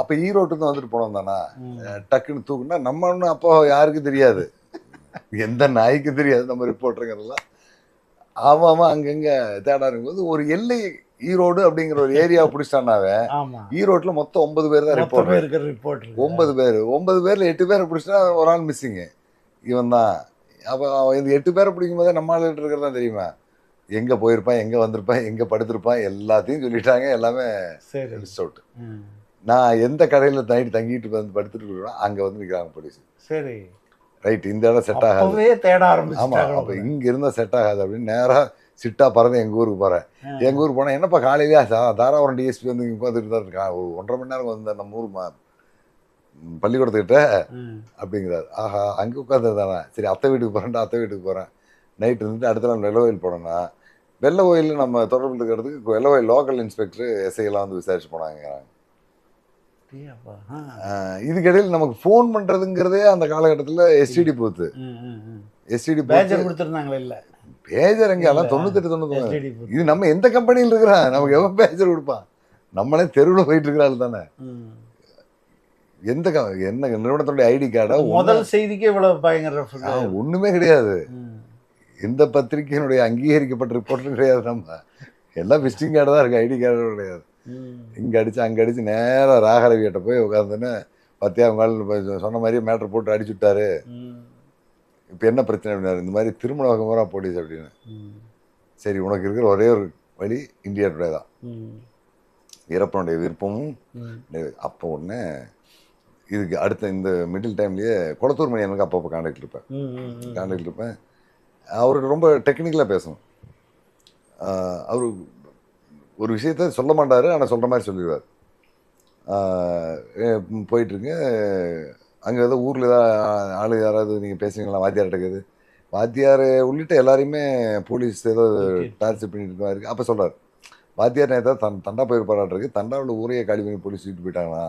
அப்போ ஈரோட்டுக்கு வந்துட்டு போனோம் தானா. டக்குன்னு தூக்குனா நம்ம ஒன்றும் அப்போ யாருக்கும் தெரியாது. எந்த நாய்க்கு தெரியாது நம்ம ரிப்போர்ட்டருங்கிறதெல்லாம் அவன் அங்கங்கே தேட இருக்கும்போது ஒரு எல்லை ஈரோடு அப்படிங்கிற ஒரு ஏரியாவை பிடிச்சிட்டானாவே ஈரோட்டில் மொத்தம் ஒன்பது பேர் தான் ரிப்போர்ட்டர் இருக்கிற ரிப்போர்ட் ஒன்பது பேர். ஒன்பது பேர்ல எட்டு பேரை பிடிச்சிட்டா ஒரு ஆள் மிஸ்ஸிங்கு இவன் தான். அப்போ இந்த எட்டு பேரை பிடிக்கும் போதே நம்ம ஆளுகிட்ட இருக்கிறதா தெரியுமா? எங்கே போயிருப்பான் எங்கே வந்திருப்பான் எங்கே படுத்திருப்பான் எல்லாத்தையும் சொல்லிட்டாங்க. எல்லாமே சரி. அவுட். நான் எந்த கடையில் நைட்டு தங்கிட்டு வந்து படுத்துட்டு இருக்கிறோம் அங்கே வந்து நிற்கிறாங்க போலீஸ். சரி. ரைட் இந்த இடம் செட் ஆகாது. தேட ஆமாம் ஆரம்பிச்சிட்டாங்க அப்போ இங்கே இருந்தால் செட் ஆகாது அப்படின்னு நேராக சிட்டா பறந்து எங்கள் ஊருக்கு போகிறேன். எங்கள் ஊருக்கு போனால் என்னப்பா காலையிலேயே? தாராபுரம் டிஎஸ்பி வந்து இங்கே பார்த்துட்டு தான் இருக்கா ஒரு ஒன்றரை மணி நேரம் வந்து நம்ம ஊர் மா பள்ளிக்கூடத்துக்கிட்ட. அப்படிங்கிறார். ஆஹா அங்கே உட்காந்துருந்தானே சரி அத்தை வீட்டுக்கு போகிறேன்டா அத்தை வீட்டுக்கு போகிறேன் நைட் இருந்துட்டு அடுத்த நாள் வெள்ள கோயில் போனோன்னா வெள்ள கோயில் நம்ம தொடர்பு இருக்கிறதுக்கு வெள்ள கோயில் லோக்கல் இன்ஸ்பெக்டர் எஸ்ஐலாம் வந்து விசாரிச்சு போனாங்க இதுக்கிடையில் நமக்கு ஃபோன் பண்ணுறதுங்கிறதே அந்த காலகட்டத்தில் எஸ்டிடி பூத்து. எஸ்டிடி பேஜர் கொடுத்துருந்தாங்களா இல்ல பேஜர் எங்கே எல்லாம். தொண்ணூத்தெட்டு booth. இது நம்ம எந்த கம்பெனியில் இருக்கிறான் நமக்கு எவன் பேஜர் கொடுப்பான் நம்மளே தெருவில் போயிட்டு இருக்கிறாள் தானே. எந்த என்ன நிறுவனத்துடைய ஐடி கார்டை முதல் செய்திக்கே இவ்வளவு பயங்கர. ஒண்ணுமே கிடையாது. எந்த பத்திரிகையினுடைய அங்கீகரிக்கப்பட்ட ரிப்போர்ட்டும் கிடையாது நம்ம எல்லாம் விசிட்டிங் கார்டு தான் இருக்கு ஐடி கார்டு கிடையாது. இங்கே அடிச்சு அங்கே அடிச்சு நேராக ராகரவியிட்ட போய் உட்காந்துன்னு பத்தியா இப்ப சொன்ன மாதிரியே மேட்ரு போட்டு அடிச்சு விட்டாரு. இப்போ என்ன பிரச்சனை அப்படின்னாரு இந்த மாதிரி திருமண வகமுறா போலீஸ் அப்படின்னு. சரி உனக்கு இருக்கிற ஒரே ஒரு வழி இந்தியா டுடே தான் ம். வீரப்பனுடைய விருப்பமும். அப்போ உடனே இதுக்கு அடுத்த இந்த மிடில் டைம்லயே குளத்தூர் மணி எனக்கு அப்பப்போ காண்டாக்ட் இருப்பேன். காண்டாக்ட் இருப்பேன் அவருக்கு ரொம்ப டெக்னிக்கலாக பேசணும் அவர் ஒரு விஷயத்த சொல்ல மாட்டாரு ஆனால் சொல்கிற மாதிரி சொல்லிடுவார். போயிட்டுருங்க அங்கே ஏதோ ஊரில் ஏதாவது ஆளு யாராவது நீங்கள் பேசுவீங்களா வாத்தியார்கிட்ட இருக்குது வாத்தியார் உள்ளிட்ட எல்லாரையுமே போலீஸ் ஏதோ. டார்ச்சர் பண்ணிட்டு இருக்காரு அப்போ சொல்கிறார் வாத்தியார் நேரத்தை தன் தண்டா போயிருப்பாராட்டிருக்கு தண்டாவில் ஊரையே காலி பண்ணி போலீஸ் தூக்கிட்டு போயிட்டாங்களா.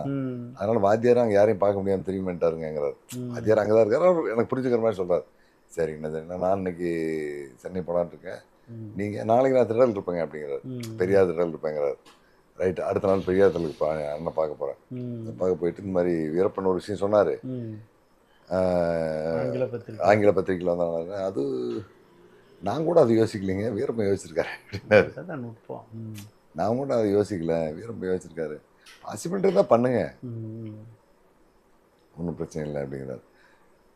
அதனால வாத்தியார் அங்கே யாரையும் பார்க்க முடியாமல் தெரியுமேன்ட்டாருங்கிறார் ம். வாத்தியார் அங்கே தான் இருக்காரு. அவர் எனக்கு புரிஞ்சுக்கிற மாதிரி சொல்றாரு. சரிங்கண்ணா சரிண்ணா நான் இன்னைக்கு சென்னை இருக்கேன். ம். நீங்கள் நாளைக்கு நான் திடல் இருப்பேங்க அப்படிங்கிறார். பெரியார் திடல் இருப்பேங்கிறார். ரைட் அடுத்த நாள் பெரியார் திடலுக்கு பா அண்ணன் பார்க்க போகிறேன். பார்க்க போயிட்டு இந்த மாதிரி வீரப்பன் ஒரு விஷயம் சொன்னார். ஆங்கில பத்திரிகை. ஆங்கில பத்திரிக்கையில் வந்தாங்க அது நான் கூட அது யோசிக்கலைங்க வீரப்பன் யோசிச்சிருக்காரு அப்படின்னாரு. நான் கூட அதை யோசிக்கல வீரப்பன் யோசிச்சிருக்காரு. பாசிபிலிட்டி தான் பண்ணுங்க. ஒன்றும் பிரச்சனை இல்லை அப்படிங்கிறார்.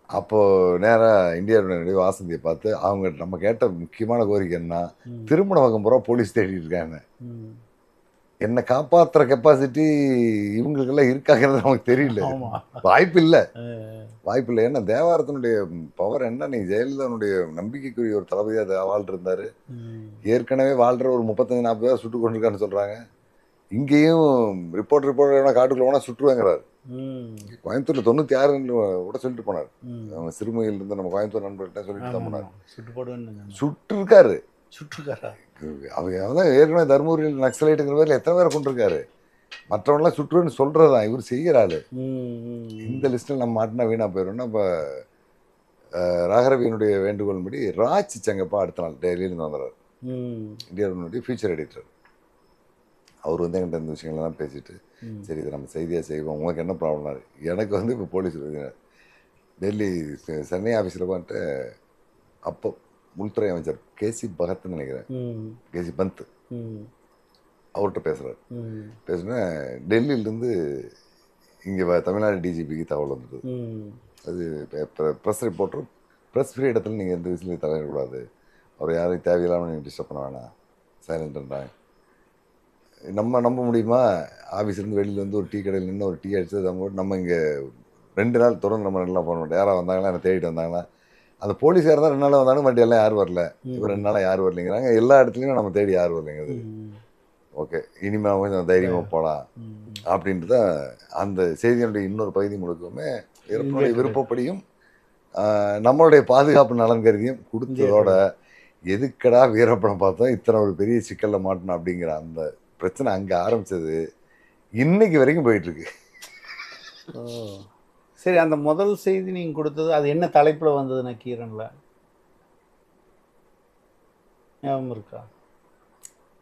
அப்போது நேராக இந்தியாவுடைய வாசந்தியை பார்த்து அவங்க நம்ம கேட்ட முக்கியமான கோரிக்கை என்ன. திருமண வகம் பூரா போலீஸ் தேடிட்டு இருக்காங்க. என்னை காப்பாற்றுற கெப்பாசிட்டி இவங்களுக்கெல்லாம் இருக்காங்கிறது நமக்கு தெரியல வாய்ப்பு இல்லை. வாய்ப்பு இல்லை ஏன்னா தேவாரத்தினுடைய பவர் என்ன நீ ஜெயலலிதாவுடைய நம்பிக்கைக்குரிய ஒரு தளபதியாக வாழ் இருந்தார். ஏற்கனவே வாழ்கிற ஒரு முப்பத்தஞ்சு நாற்பது பேர் சுட்டு கொண்டிருக்கான்னு சொல்கிறாங்க இங்கேயும் ரிப்போர்ட் ரிப்போர்ட் காட்டுக்குள்ள போனால் சுட்டுவேங்கிறார் ம். கோயம்புத்தூரில் தொண்ணூற்றி ஆறுன்னு கூட சொல்லிட்டு போனார். அவங்க சிறுமையில் இருந்து நம்ம கோயம்புத்தூர் நண்பர்கிட்ட சொல்லிட்டு தான் போனார் ஆமா. சுட்டு போடுவேன்னு சுட்டு இருக்காரு சுட்டுக்காரா அவங்க தான் ஏற்கனவே தருமபுரியில் நக்சலைட்டுங்கிற பேரில் எத்தனை பேரை கொண்டிருக்காரு மற்றவங்களாம் சுற்றுன்னு சொல்கிறது தான் இவர் செய்கிற ஆளு ம். ம். இந்த லிஸ்ட்டில் நம்ம மாட்டினா வீணாக போயிடும்னா இப்போ ராகரவியனுடைய வேண்டுகோள்படி ராஜ் செங்கப்பா அடுத்த நாள் டெய்லியிருந்து வந்துடுறாரு ம். இந்தியாவுடைய ஃபியூச்சர் எடிட்டர் அவர் வந்து என்கிட்ட இந்த விஷயங்கள்லாம் பேசிட்டு. சரி இதை நம்ம செய்தியாக செய்வோம் உங்களுக்கு என்ன ப்ராப்ளம்னாரு எனக்கு வந்து இப்போ போலீஸ் டெல்லி சென்னை ஆஃபீஸில் வந்துட்டு அப்போ உள்துறை அமைச்சர் கேசி பகத்னு நினைக்கிறேன். கேசி பந்த். அவர்கிட்ட பேசுகிறார். பேசுனா டெல்லியிலேருந்து இங்கே தமிழ்நாடு டிஜிபிக்கு தகவல் வந்தது. அது ப்ரெஸ் ரிப்போர்ட்டர் ப்ரெஸ் ஃப்ரீ இடத்துல நீங்கள் எந்த விஷயத்துலையும் தலையிடக்கூடாது அவர் யாரையும் தேவையில்லாமல் நீங்கள் டிஸ்டர்ப் பண்ண வேணாம் சைலண்ட்ன்றாங்க நம்ம நம்ப முடியுமா? ஆஃபீஸ்லேருந்து வெளியில் வந்து ஒரு டீ கடையில் நின்று ஒரு டீ அடிச்சு நம்ம நம்ம இங்கே ரெண்டு நாள் தொடர்ந்து நம்ம நல்லா போக மாட்டோம் யாராக வந்தாங்களா என்ன தேடிட்டு வந்தாங்களா அந்த போலீஸார் தான் ரெண்டு நாள் வந்தாலும் மறுபடியும் எல்லாம் யாரும் வரல. இவர் ரெண்டு நாளாக யாரும் வரலைங்கிறாங்க. எல்லா இடத்துலையும் நம்ம தேடி யாரும் வரலைங்கிறது. ஓகே. இனிமேல் கொஞ்சம் தைரியமாக போகலாம். அப்படின்ட்டு தான் அந்த செய்தியினுடைய இன்னொரு பகுதி முழுக்கவுமே இறப்புடைய விருப்பப்படியும் நம்மளுடைய பாதுகாப்பு நலன் கருதியும் கொடுத்ததோட எதுக்கடா வீரப்படம் பார்த்தோம்? இத்தனை ஒரு பெரிய சிக்கல்ல மாட்டணும் அப்படிங்கிற அந்த பிரச்சனை அங்கே ஆரம்பிச்சது. இன்னைக்கு வரைக்கும் போயிட்டு இருக்கு ஓ. சரி அந்த முதல் செய்தி நீங்க கொடுத்தது அது என்ன தலைப்புல வந்தது நக்கீரன்ல ஞாபகம் இருக்கா?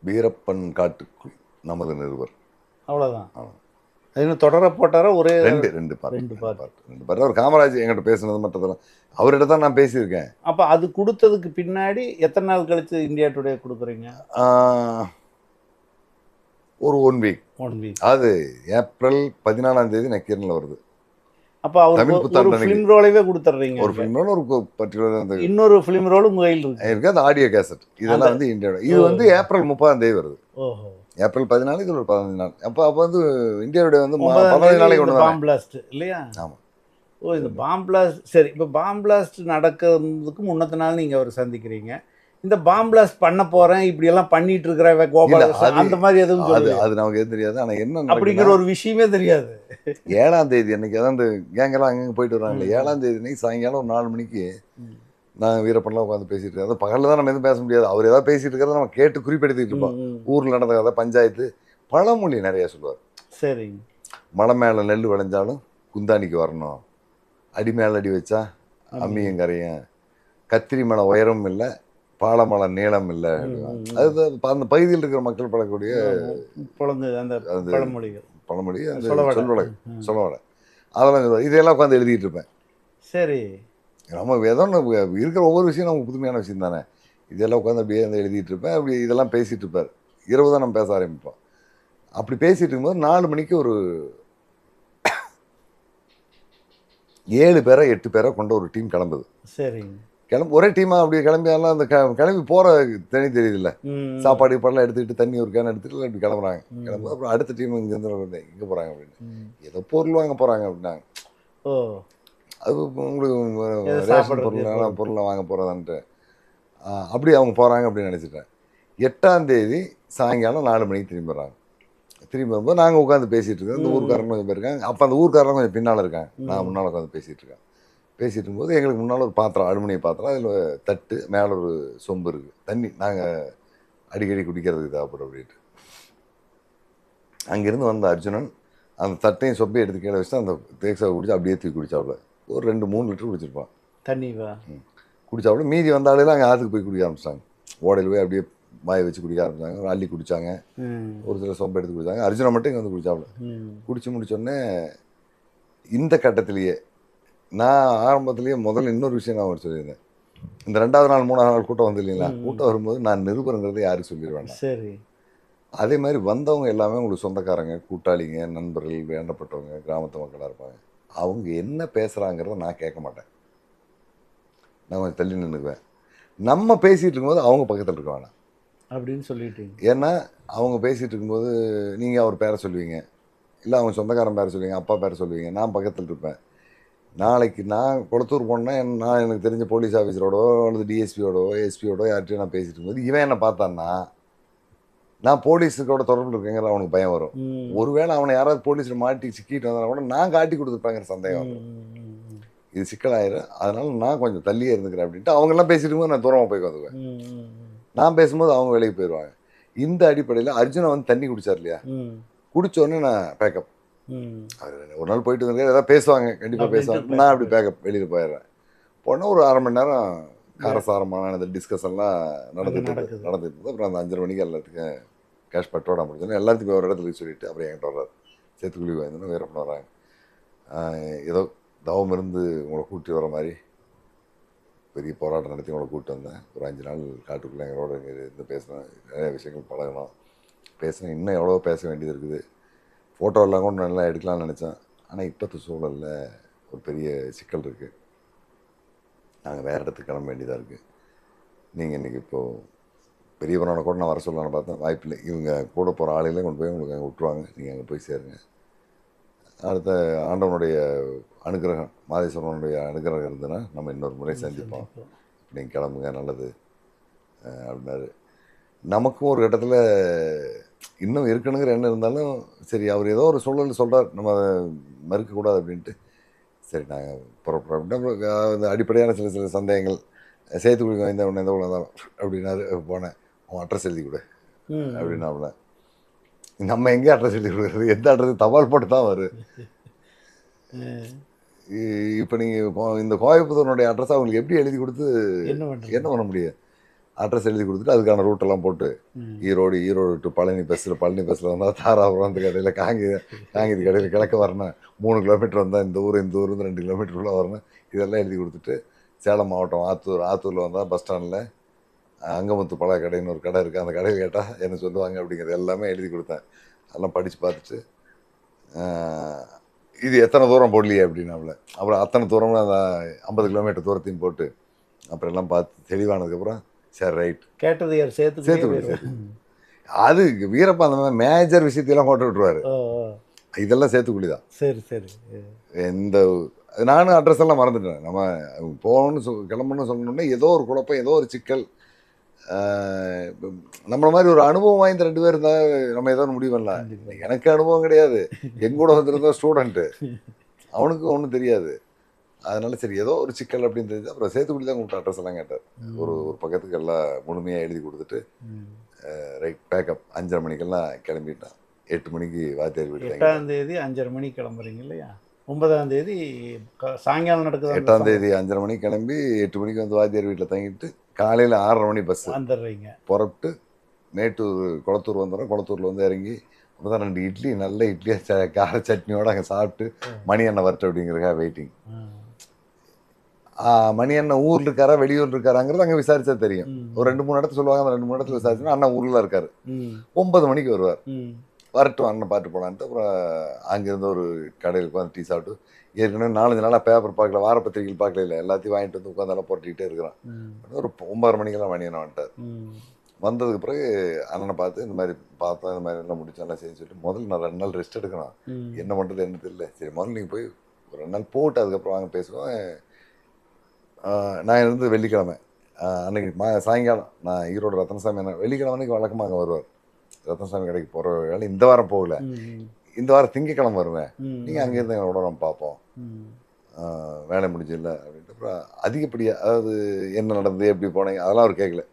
வீரப்பன் காட்டுக்குள் நமது நிருபர். அவ்வளவுதான். அது இன்னும் தொடர போட்டாரா ஒரே ரெண்டு ரெண்டு part. ரெண்டு part. ரெண்டு part. அவர் காமராஜ் என்கிட்ட பேசுனது மற்றதெல்லாம் அவர்கிட்ட தான் நான் பேசியிருக்கேன். அப்ப அது கொடுத்ததுக்கு பின்னாடி எத்தனை நாள் கழிச்சு இந்தியா டுடே கொடுக்குறீங்க? ஒரு ஒன் வீக் ஒன் வீக் அது ஏப்ரல் பதினாலாம் தேதி நக்கீரனில் வருது. அப்ப அவர் தமிழ் ஒரு. ஃபிலிம் ரோலவே கொடுத்துட்றீங்க ஒரு ஃபிலிமோட ஒரு பர்டிகுலர் அந்த இன்னொரு ஃபிலிம் ரோல் உங்க கையில் இருக்கு. இருக்கு. அந்த ஆடியோ கேசட் இதெல்லாம் வந்து இந்தியாவோட இது வந்து ஏப்ரல் முப்பதாம் தேதி வருது. ஓஹோ. ஏப்ரல் பதினாலு இது ஒரு பதினஞ்சு நாள். அப்போ அப்போ வந்து இந்தியாவுடைய வந்து பதினஞ்சு நாளைக்கு ஒன்று பாம் பிளாஸ்ட் இல்லையா? ஆமா. ஓ இந்த பாம் பிளாஸ்ட் சரி இப்போ பாம் பிளாஸ்ட் நடக்கிறதுக்கு முன்னத்த நாள் நீங்க அவர் சந்திக்கிறீங்க. இந்த பாம் பிளாஸ்ட் பண்ண போறேன் இப்படி எல்லாம் பண்ணிட்டு இருக்கிற கோபால அந்த மாதிரி எதுவும் அது? அது நமக்கு எதுவும் தெரியாது. ஆனால் என்ன அப்படிங்கிற ஒரு விஷயமே தெரியாது. ஏழாம் தேதி அன்னைக்கு அதான் அந்த கேங்கெல்லாம் அங்கங்கே போயிட்டு வராங்களே. ஏழாம் தேதி அன்னைக்கு சாயங்காலம் ஒரு நாலு மணிக்கு. நான் வீரப்பன்லாம் உட்காந்து பேசிட்டு இருக்கேன் அது பகலில் தான் நம்ம எதுவும் பேச முடியாது. அவர் ஏதாவது பேசிட்டு இருக்கிறத நம்ம கேட்டு குறிப்பெடுத்துட்டு இருப்போம். ஊரில் நடந்த கதை பஞ்சாயத்து பழமொழி நிறைய சொல்லுவார். சரி மலை மேலே நெல் விளைஞ்சாலும் குந்தாணிக்கு வரணும். அடி மேல அடி வச்சா அம்மியும் கரையும். கத்திரி மேலே உயரம் இல்லை. பாலமலை நீளம் இல்லை. அது அந்த பகுதியில் இருக்கிற மக்கள் படக்கூடிய குழந்தை அந்த அது பழமொழிகள். பழமொழி அந்த. சொல்வடை அதெல்லாம். இதெல்லாம் உட்காந்து எழுதிட்டு இருப்பேன். சரி. நம்ம ஏதோ இருக்கிற ஒவ்வொரு விஷயம் நமக்கு புதுமையான விஷயம் தானே. இதெல்லாம் உட்காந்து அப்படியே வந்து எழுதிட்டு இருப்பேன். அப்படி இதெல்லாம் பேசிட்டு இருப்பார். இரவு தான் நம்ம பேச ஆரம்பிப்போம். அப்படி பேசிட்டு இருக்கும்போது நாலு மணிக்கு ஒரு ஏழு பேரை எட்டு பேரை கொண்ட ஒரு டீம் கிளம்புது. சரி கிளம்பு ஒரே டீமாக அப்படி கிளம்பியாலும் அந்த கிளம்பி போகிற தனி தெரியுதுல்ல. சாப்பாடு படலாம் எடுத்துக்கிட்டு தண்ணி ஒரு கேன் எடுத்துட்டு இப்படி கிளம்புறாங்க. ம், கிளம்பும்போது அப்புறம் அடுத்த டீம் இங்கேருந்து இங்கே போகிறாங்க அப்படின்னு. ஏதோ பொருள் வாங்க போகிறாங்க அப்படின்னாங்க. ஓ. அது உங்களுக்கு ரேஷன் பொருள்? பொருள். வாங்க போகிறதான்ட்டு அப்படி அவங்க போகிறாங்க அப்படின்னு நினச்சிட்டேன். எட்டாம் தேதி சாயங்காலம் நாலு மணிக்கு திரும்பி வர்றாங்க. திரும்பி வரும்போது நாங்கள் உட்காந்து பேசிகிட்டு இருக்கோம். இந்த ம். ஊர்க்காரங்க கொஞ்சம் பேர் இருக்காங்க. அப்போ அந்த ஊர்க்காரங்க கொஞ்சம் பின்னால் இருக்காங்க. நான். முன்னால் உட்காந்து பேசிகிட்டு இருக்கேன். பேசிட்டு இருக்கும்போது எங்களுக்கு முன்னால் ஒரு பாத்திரம் அலுமினிய பாத்திரம் அதில் தட்டு மேலே ஒரு சொம்பு இருக்குது தண்ணி நாங்கள் அடிக்கடி குடிக்கிறதுக்கு தேவைப்படும் அப்படின்ட்டு. அங்கேருந்து வந்த அர்ஜுனன் அந்த தட்டையும் சொப்பையும் எடுத்து கீழே வச்சுட்டு அந்த தேக்ஸாவை குடிச்சு அப்படியே தூக்கி குடிச்சாப்புல. ஒரு ரெண்டு மூணு லிட்டர் குடிச்சிருப்பான். தண்ணி வா. குடிச்சாப்புல மீதி வந்த ஆளுலாம் அங்கே ஆற்றுக்கு போய் குடிக்க ஆரம்பிச்சிட்டாங்க. ஓடையில் போய் அப்படியே வாயை வச்சு குடிக்க ஆரம்பிச்சாங்க. அள்ளி குடிச்சாங்க. ம், ஒரு சில சொம்பை எடுத்து குடிச்சாங்க. அர்ஜுனா மட்டும் இங்கே வந்து குடிச்சாப்புல. குடிச்சு முடிச்சோடனே இந்த கட்டத்திலேயே நான் ஆரம்பத்திலேயே முதல்ல இன்னொரு விஷயம் நான் ஒரு சொல்லியிருந்தேன். இந்த ரெண்டாவது நாள் மூணாவது நாள் கூட்டம் வந்து இல்லைங்களா. கூட்டம் வரும்போது நான் நிருபருங்கிறத யாரும் சொல்லிடுவேன் சரி. அதே மாதிரி வந்தவங்க எல்லாமே உங்களுக்கு சொந்தக்காரங்க கூட்டாளிங்க நண்பர்கள் வேண்டப்பட்டவங்க கிராமத்து மக்களாக இருப்பாங்க. அவங்க என்ன பேசுகிறாங்கிறத நான் கேட்க மாட்டேன். நான் கொஞ்சம் தள்ளி நின்றுக்குவேன். நம்ம பேசிகிட்டு இருக்கும்போது அவங்க பக்கத்தில் இருக்க வேணாம். அப்படின்னு சொல்லிட்டீங்க. ஏன்னா அவங்க பேசிகிட்டு இருக்கும்போது நீங்கள் அவர் பேரை சொல்லுவீங்க. இல்லை அவங்க சொந்தக்காரன் பேரை சொல்லுவீங்க அப்பா பேரை சொல்லுவீங்க நான் பக்கத்தில் இருப்பேன். நாளைக்கு நான் குளத்தூர் போனேன்னா என்- நான் எனக்கு தெரிஞ்ச போலீஸ் ஆஃபீஸரோடோ அல்லது டிஎஸ்பியோடோ எஸ்பியோடோ யார்கிட்டயோ நான் பேசிட்டு இருக்கும்போது இவன் என்ன பார்த்தான்னா நான் போலீஸுக்கோட தொடர்பில் இருக்கேங்கிற அவனுக்கு பயம் வரும். ஒருவேளை அவனை யாராவது போலீஸில் மாட்டி சிக்கிட்டு வந்தா கூட நான் காட்டி கொடுத்துருப்பாங்கிற சந்தேகம் வரும். இது சிக்கலாயிரும். அதனால நான் கொஞ்சம் தள்ளியே இருந்துக்கிறேன் அப்படின்ட்டு அவங்கெல்லாம் பேசிட்டு இருக்கும்போது நான் தூரமாக போய் வந்துக்குவேன். நான் பேசும்போது அவங்க வேலைக்கு போயிடுவாங்க இந்த அடிப்படையில் அர்ஜுனை வந்து தண்ணி குடிச்சார் இல்லையா? ம், குடிச்ச உடனே நான் பேக்கப். ஒரு நாள் போயிட்டு வந்திருக்கேன் ஏதாவது பேசுவாங்க கண்டிப்பாக பேசுவாங்க. நான் அப்படி பேக்கப் வெளியில் போயிடுறேன். போனால் ஒரு அரை மணி நேரம் காரசாரமான அந்த டிஸ்கஷன்லாம் நடந்துட்டு நடக்குது. இருக்கு. நடந்துட்டு இருக்குது அப்புறம் அந்த அஞ்சரை மணிக்கு எல்லாத்துக்கும் கேஷ் பட்டோட முடிஞ்சோன்னா எல்லாத்துக்கும் ஒரு இடத்துல சொல்லிட்டு அப்புறம் என்கிட்ட வர்றாரு. சேத்துக்குழி வாங்கினு வேற பண்ண வர்றாங்க ஆஹ் ஏதோ தவம் இருந்து உங்களை கூட்டி வர மாதிரி பெரிய போராட்டம் நடத்தி உங்களை கூப்பிட்டு வந்தேன். ஒரு அஞ்சு நாள் காட்டுக்குள்ளே எங்களோட இங்கே இருந்து பேசினேன் நிறைய விஷயங்கள் பழகணும். பேசினேன் இன்னும் எவ்வளோ பேச வேண்டியது இருக்குது. ஃபோட்டோ எல்லாம் கூட நல்லா எடுக்கலாம்னு நினச்சேன். ஆனால் இப்போத்த சூழலில் ஒரு பெரிய சிக்கல் இருக்குது நாங்கள் வேறு இடத்துக்கு கிளம்ப வேண்டியதாக இருக்குது நீங்கள் இன்றைக்கி இப்போது பெரியவனோட கூட நான் வர சொல்லலாம்னு பார்த்தேன். வாய்ப்பில்லை. இவங்க கூட போகிற ஆளுகளே கொண்டு போய் உங்களுக்கு அங்கே விட்டுருவாங்க. நீங்கள் அங்கே போய் சேருங்க. அடுத்த ஆண்டவனுடைய அனுகிரகம் மாதேஸ்வரனுடைய அனுகிரகம் இருந்ததுன்னா நம்ம இன்னொரு முறை சந்திப்போம். நீங்கள் கிளம்புங்க. நல்லது. அப்படின்னாரு. நமக்கும் ஒரு கட்டத்தில் இன்னும் இருக்கணுங்கிற எண்ணம் இருந்தாலும் சரி அவர் ஏதோ ஒரு சூழல் சொல்கிறார் நம்ம அதை மறுக்கக்கூடாது அப்படின்ட்டு. சரி நாங்கள் புறப்படுறோம் அப்படின்னா அடிப்படையான சில சில சந்தேகங்கள் சேர்த்து குடிக்க இந்த ஒன்று எந்த இருந்தாலும் அப்படின்னாரு போனேன். அவன் அட்ரஸ் எழுதி கொடு. ம். அப்படின்னாப்புல. நம்ம எங்கே அட்ரஸ் எழுதி கொடுக்குறது? எந்த அட்ரஸ்? தபால் போட்டு தான் வரும். இப்போ நீங்கள் இந்த கோயம்புத்தூருடைய அட்ரஸ் அவங்களுக்கு எப்படி எழுதி கொடுத்து என்ன பண்ண முடியும்? அட்ரஸ் எழுதி கொடுத்துட்டு அதுக்கான ரூட்டெல்லாம் போட்டு. ஈரோடு ஈரோடு டு பழனி பஸ்ஸில் பழனி பஸ்ஸில் வந்தால் தாராபுரம் அந்த கடையில் காங்கி காங்கிதி கடையில் கிழக்க வரணும். மூணு கிலோமீட்டர் வந்தால் இந்த ஊர் இந்த ஊர் ரெண்டு கிலோமீட்டருக்குள்ளே வரணும். இதெல்லாம் எழுதி கொடுத்துட்டு சேலம் மாவட்டம் ஆத்தூர் ஆத்தூரில் வந்தால் பஸ் ஸ்டாண்டில் அங்கமுத்து பழ கடைன்னு ஒரு கடை இருக்குது அந்த கடையில் கேட்டால் என்ன சொல்லுவாங்க அப்படிங்கிறது எல்லாமே எழுதி கொடுத்தேன். அதெல்லாம் படித்து பார்த்துட்டு இது எத்தனை தூரம் போடலையே அப்படின்னாப்புல. அப்புறம் அத்தனை தூரம்னு அந்த ஐம்பது கிலோமீட்டர் தூரத்தையும் போட்டு அப்புறம் எல்லாம் பார்த்து தெளிவானதுக்கப்புறம் சரி ரைட் கேட்டது யார்? சேர்த்து சேர்த்து சேர்த்து அது வீரப்பா அந்த மாதிரி மேஜர் விஷயத்தையெல்லாம் போட்டு விட்டுருவாரு. இதெல்லாம் சேர்த்துக்குள்ளி தான் சரி சரி. எந்த நானும் அட்ரஸ் எல்லாம் மறந்துட்டேன். நம்ம போகணும்னு சொல் கிளம்பணும்னு சொல்லணும்னா ஏதோ ஒரு குழப்பம் ஏதோ ஒரு சிக்கல். நம்மள மாதிரி ஒரு அனுபவம் வாய்ந்த ரெண்டு பேர் இருந்தால் நம்ம ஏதோ முடிவு பண்ணலாம். எனக்கு அனுபவம் கிடையாது. என் கூட வந்திருந்த ஸ்டூடெண்ட்டு அவனுக்கு ஒன்றும் தெரியாது. அதனால சரி ஏதோ ஒரு சிக்கல் அப்படின்னு தெரிஞ்சு அப்புறம் சேத்துக்குடி தான் கூப்பிட்டு அட்ரஸ் எல்லாம் கேட்டார். ஒரு ஒரு பக்கத்துக்கு எல்லாம் முழுமையாக எழுதி கொடுத்துட்டு. ரைட் பேக்கப் அஞ்சரை மணிக்கெல்லாம் கிளம்பிட்டான். எட்டு மணிக்கு வாத்தியார் வீட்டில் எட்டாம் தேதி அஞ்சரை மணிக்கு கிளம்புறீங்க இல்லையா? ஒன்பதாம் தேதி சாயங்காலம் நடக்குது எட்டாம் தேதி அஞ்சரை மணிக்கு கிளம்பி எட்டு மணிக்கு வந்து வாத்தியார் வீட்டில் தங்கிட்டு காலையில் ஆறரை மணி பஸ். வந்துடுறீங்க. புறப்பட்டு மேட்டூர் குளத்தூர் வந்துடுறோம் குளத்தூரில் வந்து இறங்கி அப்போ தான் ரெண்டு இட்லி நல்ல இட்லியாக கார சட்னியோட அங்கே சாப்பிட்டு மணி அண்ணன் வரட்டு அப்படிங்கிறக்காக வெயிட்டிங். மணி அண்ணன் ஊரில் இருக்காரா வெளியூர் இருக்காராங்கிறது அங்கே விசாரிச்சா தெரியும். ஒரு ரெண்டு மூணு இடத்துல சொல்லுவாங்க அந்த ரெண்டு மூணு இடத்துல விசாரிச்சோன்னா அண்ணன் ஊரில் இருக்காரு. ஒன்பது மணிக்கு வருவார். வரட்டும் அண்ணன் பார்த்து போலான்ட்டு அப்புறம் அங்கேருந்து ஒரு கடையில் உட்காந்து டீ சாப்பிட்டு ஏற்கனவே நாலஞ்சு நாளாக பேப்பர் பார்க்கல வார பத்திரிகைகள் பார்க்கல இல்லை எல்லாத்தையும் வாங்கிட்டு வந்து உட்காந்தாலும் போட்டுக்கிட்டே இருக்கிறான். ஒரு ஒன்பதரை மணிக்கெல்லாம் மணி அண்ணன் வந்துட்டார். வந்ததுக்கு பிறகு அண்ணனை பார்த்து இந்த மாதிரி பார்த்தோம் இந்த மாதிரி எல்லாம் முடிச்சோம் எல்லாம் செய்ய சொல்லிட்டு முதல்ல நான் ரெண்டு நாள் ரெஸ்ட் எடுக்கணும். என்ன பண்ணுறது என்ன தெரியல சரி முதல்ல நீங்கள் போய் ஒரு ரெண்டு நாள் போட்டு அதுக்கப்புறம் வாங்க பேசுவோம் நான் இருந்து வெள்ளிக்கிழமை. அன்னைக்கு மா சாயங்காலம் நான் ஈரோடு ரத்னசாமி வெள்ளிக்கிழமை அன்னைக்கு வழக்கமாக அங்கே வருவார். ரத்னசாமி கடைக்கு போகிற வேலை. இந்த வாரம் போகல. இந்த வாரம் திங்கக்கிழமை வருவேன். நீங்கள் அங்கேருந்து எங்களோட நம்ம பார்ப்போம். வேலை முடிஞ்சில்ல அப்படின்ட்டு. அப்புறம் அதிகப்படியாக அதாவது என்ன நடந்தது எப்படி போனீங்க அதெல்லாம் அவர் கேட்கல.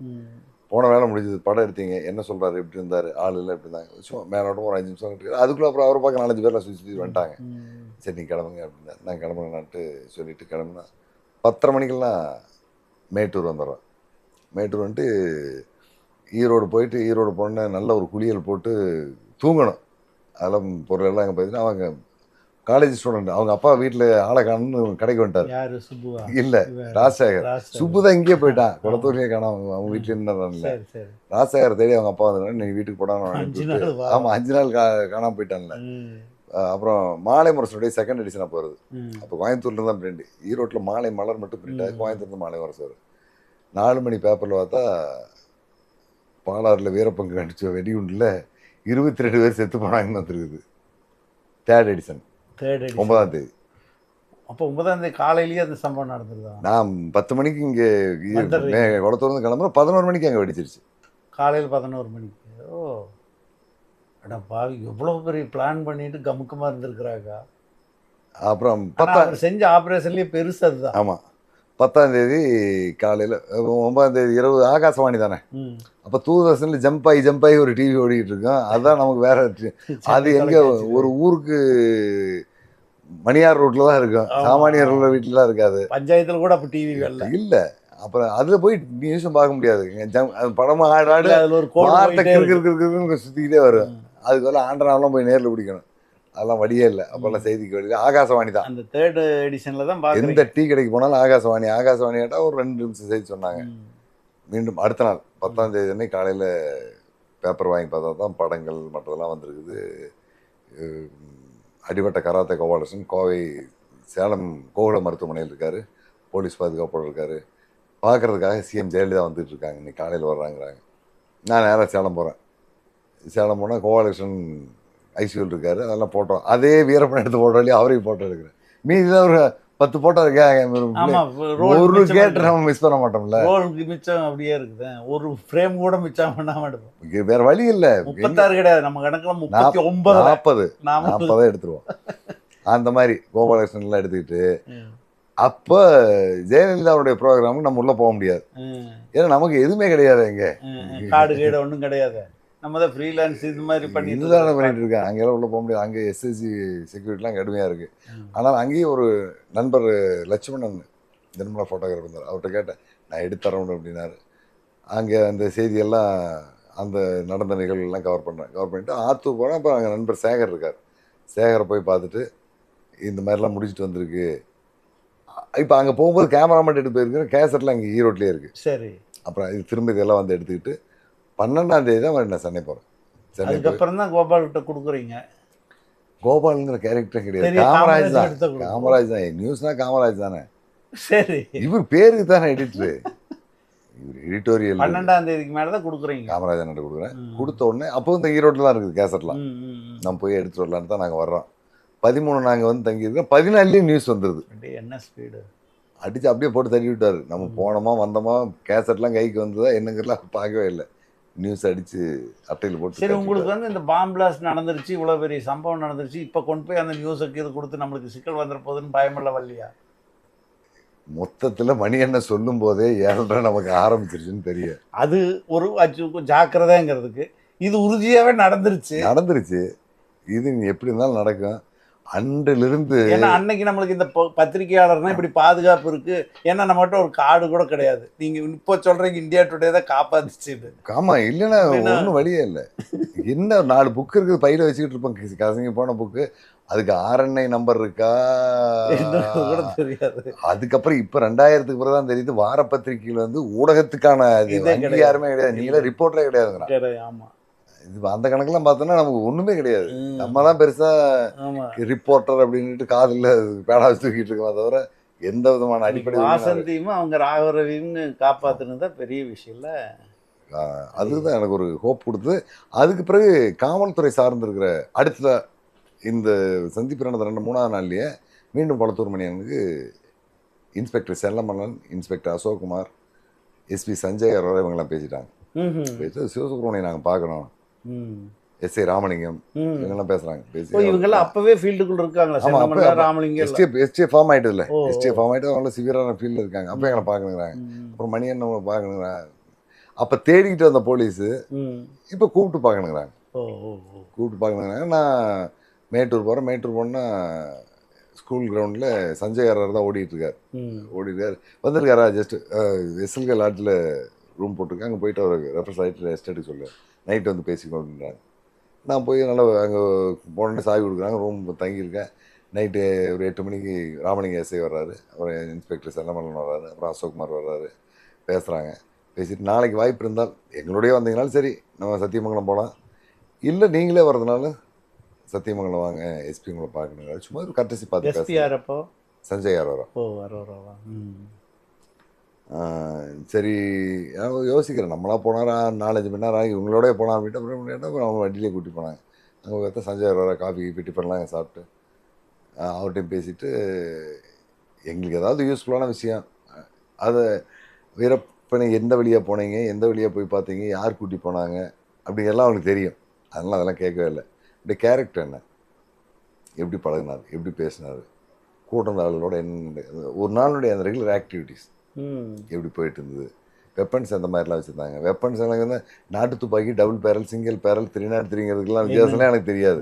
போன வேலை முடிஞ்சது படம் எடுத்தீங்க என்ன சொல்றாரு எப்படி இருந்தார் ஆள் இல்லை எப்படி இருந்தாங்க சும்மா மேலோட்டம் ஒரு அஞ்சு நிமிஷம் அதுக்குள்ள அப்புறம் அவரை பார்க்க நாலஞ்சு பேர்லாம் சுற்றி சுற்றி வந்துட்டாங்க. சரி நீ கிளம்புங்க அப்படின்னா நான் கிளம்புறேன்ட்டு சொல்லிட்டு கிளம்புனா பத்தரை மணிக்கெல்லாம் மேட்டூர் வந்துடுறோம். மேட்டூர் வந்துட்டு ஈரோடு போயிட்டு ஈரோடு போன நல்ல ஒரு குளியல் போட்டு தூங்கணும். அதெல்லாம் பொருள் எல்லாம் அங்கே போயிட்டு அவங்க காலேஜ் ஸ்டூடெண்ட் அவங்க அப்பா வீட்டில் ஆளை காணும்னு கடைக்கு வந்துட்டார். இல்லை ராஜசேகர். சுப்பு தான் இங்கேயே போயிட்டான். குளத்தூர்லேயே காணோம். அவங்க- வீட்டில் சரி ராஜசேகர் தேடி அவங்க அப்பா வந்து நீ வீட்டுக்கு போடான்னு. ஆமாம் அஞ்சு நாள் கா காணாம போயிட்டான்ல. அப்புறம் மாலை முரசனுடைய செகண்ட் எடிஷனாக போகிறது. அப்போ கோயம்புத்தூர்ல தான் பிரிண்ட் ஈரோட்டில் மாலை மலர் மட்டும் பிரிண்ட் ஆகுது ம். கோயம்புத்தூர்ல மாலை முரசு வரும் நாலு மணி பேப்பரில் பார்த்தா பாலாறில் வீரப்பங்கு அடிச்ச வெடிகுண்டில் இருபத்தி ரெண்டு பேர் செத்து போனாங்கன்னு வந்துருக்குது. Third edition third. ஒன்பதாம் தேதி. அப்போ ஒன்பதாம் தேதி காலையிலேயே அந்த சம்பவம் நடந்ததா நான் பத்து மணிக்கு இங்கே. குளத்தூர்ந்து கிளம்புறோம். பதினோரு மணிக்கு அங்கே வெடிச்சிருச்சு. காலையில் பதினோரு மணிக்கு. ஓ. அட பாவி எவ்வளோ பெரிய பிளான் பண்ணிட்டு கமுக்கமாக இருந்திருக்கிறாங்க. அப்புறம் பத்தா செஞ்ச ஆப்ரேஷன்லேயே பெருசு அதுதான். ஆமாம் பத்தாம் தேதி காலையில் ஒன்பதாம் தேதி இரவு ஆகாசவாணி தானே. அப்போ தூர்தர்ஷனில் ஜம்ப் ஆகி ஜம்ப் ஆகி ஒரு டிவி ஓடிக்கிட்டு இருக்கோம். அதுதான் நமக்கு வேற அது எங்கே. ஒரு ஊருக்கு மணியார் ரோட்டில் தான் இருக்கும். சாமானியர்கள் வீட்டிலாம் இருக்காது. பஞ்சாயத்துல கூட அப்போ டிவி இல்லை. அப்புறம் அதில் போய் நியூஸும் பார்க்க முடியாது. படமாக ஆடு ஆடு இல்ல, அதுல ஒரு வார்த்தை சுற்றிக்கிட்டே வரும். அதுக்கு வந்து ஆண்டனாவெல்லாம் போய் நேரில் பிடிக்கணும். அதெல்லாம் வழியே இல்லை. அப்போல்லாம் செய்திக்கு வழியில் ஆகாசவாணி தான். அந்த தேர்ட் எடிஷன்ல தான் எந்த டீ கடைக்கு போனாலும் ஆகாசவாணி ஆகாசவாணி கேட்டால் ஒரு ரெண்டு நிமிஷம் செய்தி சொன்னாங்க. மீண்டும் அடுத்த நாள் பத்தாம் தேதி அன்னைக்கு காலையில் பேப்பர் வாங்கி பார்த்தா தான் படங்கள் மற்றதெல்லாம் வந்திருக்குது. அடிபட்ட கராத்தே கோபாலகிருஷ்ணன் கோவை சேலம் கோகுல மருத்துவமனையில் இருக்கார். போலீஸ் பாதுகாப்போடு இருக்கார். பார்க்கறதுக்காக சிஎம் ஜெயலலிதா வந்துட்டு இருக்காங்க. இன்னைக்கு காலையில் வர்றாங்கிறாங்க. நான் நேராக சேலம் போகிறேன் சேலம் போனால் கோபாலகிருஷ்ணன் ஐசியூவில் இருக்கார் அதெல்லாம் போட்டோம். அதே வீரப்பன் எடுத்து போட்டோ இல்லையா அவரையும் போட்டோ எடுக்கிறேன். மீதி தான் ஒரு பத்து போட்டோ இருக்கா ஆமா ரோல் ஒரு கேட்டு நம்ம மிஸ் பண்ண மாட்டோம்ல. மிச்சம் அப்படியே இருக்குது. ஒரு ஃப்ரேம் கூட மிச்சம் பண்ணாம எடுப்போம். இங்க வேற வழி இல்ல. முப்பத்தாறு கிடையாது. நம்ம கணக்குல முப்பத்தி ஒன்பது நாற்பது நாம நாற்பதே எடுத்துருவோம். அந்த மாதிரி கோபாலகிருஷ்ணன் எல்லாம் எடுத்துக்கிட்டு அப்ப ஜெயலலிதாவுடைய ப்ரோக்ராமுக்கு நம்ம உள்ள போக முடியாது. ஏன்னா நமக்கு எதுவுமே கிடையாது இங்க காடு கீடு ஒண்ணும் கிடையாது. நம்ம தான் ஃப்ரீலான்ஸ் இது மாதிரி பண்ணி இதுதானே பண்ணிட்டு இருக்கேன் அங்கெல்லாம் உள்ள போக முடியாது. அங்கே எஸ்எஸ்சி செக்யூரிட்டிலாம் கடுமையாக இருக்கு. ஆனால் அங்கேயும் ஒரு நண்பர் லட்சுமணன் நிர்மலா ஃபோட்டோகிராஃபர் இருந்தார். அவர்கிட்ட கேட்டேன் நான் எடுத்து தரணும் அப்படின்னாரு. அங்கே அந்த செய்தியெல்லாம் அந்த நடந்த நிகழ்வுகள்லாம் கவர் பண்ணேன். கவர் பண்ணிட்டு ஆத்தூர் போனேன். அப்புறம் அங்கே நண்பர் சேகர் இருக்கார். சேகரை போய் பார்த்துட்டு இந்த மாதிரிலாம் முடிச்சுட்டு வந்திருக்கு. இப்போ அங்கே போகும்போது கேமராமேன் எடுத்து போயிருக்கிற கேசட்லாம் இங்கே ஈரோட்லேயே இருக்குது சரி. அப்புறம் இது திரும்ப இதெல்லாம் வந்து எடுத்துக்கிட்டு பன்னெண்டாம் தேதி தான் நான் சென்னை போகிறேன் சென்னை அதுக்கப்புறம் தான் கோபால் கிட்ட கொடுக்குறீங்க. கோபாலுங்கிற கேரக்டரே கிடையாது. காமராஜ் தான். காமராஜ் தான். நியூஸ்னா காமராஜ் தானே. சரி. இவர் பேருக்கு தானே எடிட்டரு இவர் எடிட்டோரியல் பன்னெண்டாம் தேதிக்கு மேல தான் கொடுக்குறீங்க. காமராஜன் கொடுக்குறேன். கொடுத்த உடனே அப்போ இந்த ஈரோட்டில் தான் இருக்குது கேசட்லாம். நம்ம போய் எடுத்துட்டு வரலான்னு தான் நாங்கள் வர்றோம். பதிமூணு நாங்கள் வந்து தங்கியிருக்கோம் பதினாலுலேயும் நியூஸ் வந்துடுது என்ன ஸ்பீடு அடிச்சு அப்படியே போட்டு தள்ளி விட்டாரு. நம்ம போனோமா வந்தோமா கேசட்லாம் கைக்கு வந்ததா என்னங்கிறலாம் பார்க்கவே இல்லை. நியூஸ் அடிச்சு அட்டையில் போட்டு சரி உங்களுக்கு. வந்து இந்த பாம் பிளாஸ்ட் நடந்துருச்சு இவ்வளோ பெரிய சம்பவம் நடந்துருச்சு இப்போ கொண்டு போய் அந்த நியூஸுக்கு இது கொடுத்து நம்மளுக்கு சிக்கல் வந்துட போகுதுன்னு பயமில்ல வரலையா மொத்தத்துல மணி என்ன சொல்லும் போதே ஏழரை நமக்கு ஆரம்பிச்சிருச்சுன்னு தெரியும் அது ஒரு ஜாக்கிரதைங்கிறதுக்கு. இது உறுதியாவே நடந்துருச்சு. நடந்துருச்சு. இது எப்படி இருந்தாலும் நடக்கும். அன்றிலிருந்து ஏன்னா அன்னைக்கு நம்மளுக்கு இந்த பொ- பத்திரிக்கையாளர்னா இப்படி பாதுகாப்பு இருக்கு. ஏன்னா நம்மகிட்ட ஒரு கார்டு கூட கிடையாது. நீங்க இப்போ சொல்றீங்க இந்தியா டுடே தான் காப்பாத்துச்சு ஆமா இல்லைன்னா ஒன்றும் வழியே இல்லை. என்ன நாலு புக்கு இருக்குது பையில வச்சுக்கிட்டு இருப்போம். கி- கசங்கி போன புக்கு அதுக்கு ஆர்என்ஐ நம்பர் இருக்கா? கூட தெரியாது. அதுக்கப்புறம் இப்ப ரெண்டாயிரத்துக்கு பிறகு தான் தெரியுது வார பத்திரிகையில் வந்து ஊடகத்துக்கான இது. அங்கீகாரமே கிடையாது. நீங்களே ரிப்போர்ட்டரே கிடையாது, ஆமா. இது அந்த கணக்கெல்லாம் பார்த்தோன்னா நமக்கு ஒண்ணுமே கிடையாது. நம்ம தான் பெருசா ஆமா ரிப்போர்ட்டர் அப்படின்ட்டு காதில் பேடா தூக்கிட்டு இருக்கோம் தவிர எந்த விதமான அடிப்படை வாசந்தியும் அவங்க ராகவரவியும் காப்பாத்துனது தான் பெரிய விஷயம் இல்ல அதுதான் எனக்கு ஒரு ஹோப் கொடுத்து அதுக்கு பிறகு காவல்துறை சார்ந்திருக்கிற அடுத்த இந்த சந்திப்பு நடந்த ரெண்டு மூணாவது நாள்லயே மீண்டும் Kulathur மணியனுக்கு inspector Chellamallan inspector Ashokkumar SP Sanjay Arora இவங்கெல்லாம் பேசிட்டாங்க. பேசி சிவசுப்ரமணியை நாங்கள் பார்க்கணும். S A Ramalingam. இவங்கெல்லாம் பேசுறாங்க. பேசி இவங்கெல்லாம் அப்பவே ஃபீல்டுக்குள்ள இருக்காங்களா? ஆமா, ராமலிங்கம். எஸ்டிஎஃப் எஸ்டிஎஃப் ஃபார்ம் ஆயிட்டதுல. ஓ, எஸ்டிஎஃப் ஃபார்ம் ஆயிட்டு அவங்க சிவியரான ஃபீல்டில் இருக்காங்க. அப்போ எங்களை பார்க்கணுங்கிறாங்க. அப்புறம் மணி என்ன பார்க்கணுங்கிறாங்க அப்போ தேடிக்கிட்டு வந்த போலீஸு. இப்போ கூப்பிட்டு பார்க்கணுங்கிறாங்க கூப்பிட்டு பார்க்கணுங்கிறாங்க நான் மேட்டூர் போகிறேன் மேட்டூர் போனால் ஸ்கூல் கிரவுண்டில் சஞ்சய் ஆர்ஆர் தான் ஓடிட்டு இருக்காரு ம். ஓடிருக்காரு. வந்திருக்காரா? ஜஸ்ட் எஸ்எல்கே லாட்ஜில் ரூம் போட்டிருக்கேன் அங்கே போயிட்டு அவர் ரெஃபரன்ஸ் ஆகிட்டு ரெஸ்ட் எடுக்க சொல்லு. நைட் வந்து பேசிக்கோ அப்படின்றாங்க நான் போய் நல்லா அங்கே போனோடனே சாவி கொடுக்குறாங்க ரூம் தங்கியிருக்கேன். நைட்டு ஒரு எட்டு மணிக்கு ராமலிங்க எஸ்ஐ வர்றாரு. அப்புறம் இன்ஸ்பெக்டர் செல்லமல்லன் வர்றாரு அப்புறம் அசோக்குமார் வர்றாரு பேசுகிறாங்க பேசிட்டு நாளைக்கு வாய்ப்பு இருந்தால் எங்களுடைய வந்தீங்கனாலும் சரி நம்ம சத்தியமங்கலம் போகலாம் இல்லை நீங்களே வர்றதுனால சத்தியமங்கலம் வாங்க எஸ்பி உங்களை பார்க்கணுங்க சும்மா ஒரு கட்டசி பார்த்து பேசுகிறேன் எஸ்பிஆர் அப்போ? சஞ்சய் யார் வரோம் ஓ வர வரவா ம் ஆஹ் சரி யோசிக்கிறேன். நம்மளா போனாரா? நாலஞ்சு மணி நேரம் ஆகி இவங்களோட போனா அப்படின்ட்டு அப்புறம் கேட்டால் அவங்க வண்டியிலே கூட்டி போனாங்க. அங்கே பார்த்தா சஞ்சய் வர காஃபி கீபி பண்ணலாம் சாப்பிட்டு. அவர்கிட்டையும் பேசிட்டு எங்களுக்கு ஏதாவது யூஸ்ஃபுல்லான விஷயம். அதை வீரப்பனை எந்த வழியாக போனீங்க? எந்த வழியாக போய் பார்த்தீங்க? யார் கூட்டி போனாங்க? அப்படிங்கிறலாம் அவனுக்கு தெரியும். அதெல்லாம் அதெல்லாம் கேட்கவே இல்லை. இப்படி கேரக்டர் என்ன? எப்படி பழகினார்? எப்படி பேசினார்? கூட்டம் ஆளுகளோட என்ன ஒரு நாளுடைய அந்த ரெகுலர் ஆக்டிவிட்டீஸ் எப்படி போயிட்டு இருந்தது வெப்பன்ஸ் அந்த மாதிரிலாம் வச்சுருந்தாங்க. வெப்பன்ஸ் எனக்கு வந்து நாட்டு துப்பாக்கி double barrel single barrel three not த்ரீங்கிறதுக்குலாம் வித்தியாசம்லாம் எனக்கு தெரியாது.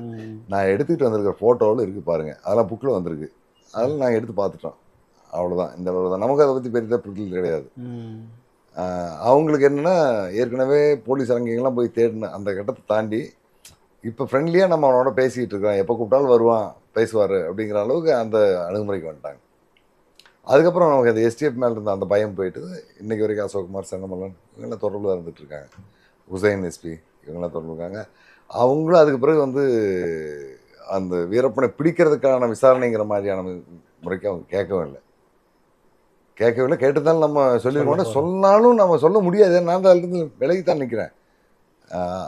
நான் எடுத்துக்கிட்டு வந்திருக்கிற ஃபோட்டோவில் இருக்குது பாருங்கள் அதெல்லாம் புக்கில் வந்திருக்கு. அதெல்லாம் நாங்கள் எடுத்து பார்த்துட்டோம். அவ்வளோதான் இந்த அளவு தான் நமக்கு அதை பற்றி பெரிய ப்ரிட்டில் கிடையாது. அவங்களுக்கு என்னென்னா ஏற்கனவே போலீஸ் அங்கெல்லாம் போய் தேடின அந்த கட்டத்தை தாண்டி இப்போ ஃப்ரெண்ட்லியாக நம்ம அவனோட பேசிக்கிட்டு இருக்கோம் எப்போ கூப்பிட்டாலும் வருவான் பேசுவார் அப்படிங்கிற அளவுக்கு அந்த அணுகுமுறைக்கு வந்துட்டாங்க. அதுக்கப்புறம் நமக்கு அந்த எஸ்டிஎஃப் மேலே இருந்த அந்த பயம் போயிட்டு இன்னைக்கு வரைக்கும் அசோக்குமார் சென்னமல்லன் இவங்கெல்லாம் தொடர்பில் இருந்துட்டு இருக்காங்க. ஹுசைன் எஸ்பி இவங்கெல்லாம் தொடர்பு இருக்காங்க. அவங்களும் அதுக்கு பிறகு வந்து அந்த வீரப்பனை பிடிக்கிறதுக்கான விசாரணைங்கிற மாதிரியான முறைக்கு அவங்க கேட்கவும் இல்லை. கேட்கவே இல்லை. கேட்டுதான் நம்ம சொல்லியிருக்கோம். சொன்னாலும் நம்ம சொல்ல முடியாது. நான் தான் அதுலேருந்து விலகி தான் நிற்கிறேன்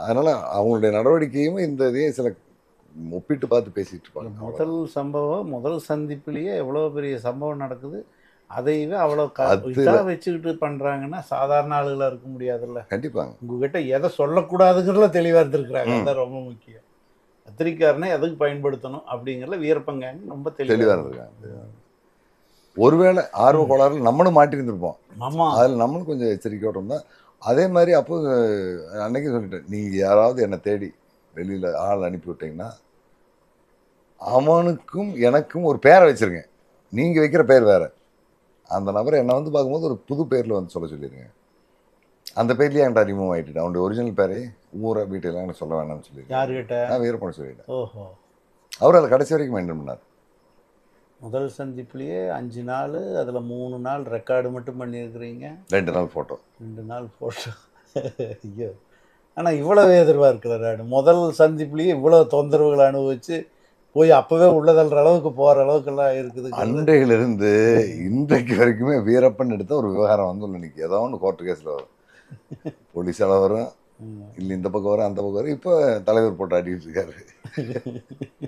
அதனால் அவங்களுடைய நடவடிக்கையும் இந்த இதையும் சில ஒப்பிட்டு பார்த்து பேசிட்டு இருப்பாங்க. முதல் சம்பவம் முதல் சந்திப்புலயே எவ்வளவு பெரிய சம்பவம் நடக்குது அதையவே அவ்வளவு க- அதுல- இதா வச்சுக்கிட்டு பண்றாங்கன்னா சாதாரண ஆளுகளா இருக்க முடியாதுல்ல. கண்டிப்பாங்க. உங்ககிட்ட எதை சொல்லக்கூடாதுங்கிறதுல தெளிவா இருந்திருக்கிறாங்க. அதான் ரொம்ப முக்கியம். பத்திரிக்காரனை எதுக்கு பயன்படுத்தணும் அப்படிங்கிறதுல வீரப்பங்க ரொம்ப தெளிவாக தெளிவா இருந்திருக்காங்க. ஒருவேளை ஆர்வ கோளாறுல நம்மளும் மாட்டியிருந்திருப்போம் ஆமா. அதில் நம்மளும் கொஞ்சம் எச்சரிக்கையோட இருந்தோம் அதே மாதிரி அப்போ அன்னைக்கு சொல்லிட்டேன் நீங்கள் யாராவது என்னை தேடி வெளியில் ஆள் அனுப்பி விட்டீங்கன்னா அவனுக்கும் எனக்கும் ஒரு பேரை வச்சிருங்க நீங்கள் வைக்கிற பேர் வேற. அந்த நபரை என்னை வந்து பார்க்கும்போது ஒரு புது பேரில் வந்து சொல்ல சொல்லிடுங்க அந்த பேர்லேயே என்கிட்ட ரிமூவ் ஆகிட்டு அவனுடைய ஒரிஜினல் பேரே ஊரை வீட்டெல்லாம் எனக்கு சொல்ல வேணாம்னு சொல்லி யாருக்கிட்ட நான் வீரப்பன் சொல்லிட்டேன். ஓஹோ. அவர் அதை கடைசி வரைக்கும் மெயின்டைன் பண்ணார். முதல் சந்திப்புலேயே அஞ்சு நாள் அதில் மூணு நாள் ரெக்கார்டு மட்டும் பண்ணியிருக்கிறீங்க. ரெண்டு நாள் ஃபோட்டோ ரெண்டு நாள் ஃபோட்டோ ஐயோ. ஆனால் இவ்வளவு எதிர்பார்க்கல முதல் சந்திப்புலேயே இவ்வளோ தொந்தரவுகளை அனுபவிச்சு போய் அப்போவே உள்ளதல்ற அளவுக்கு போகிற அளவுக்கெல்லாம் இருக்குது அன்றையிலிருந்து இன்றைக்கு வரைக்குமே வீரப்பன் எடுத்த ஒரு விவகாரம் வந்து ஒன்று நிற்கும் ஏதோ ஒன்று கோர்ட்டு கேஸில் வரும். போலீஸால் வரும். இல்லை இந்த பக்கம் வரும் அந்த பக்கம் வரும். இப்போ தலைவர் போட்டு அடிக்கிட்டு இருக்காரு.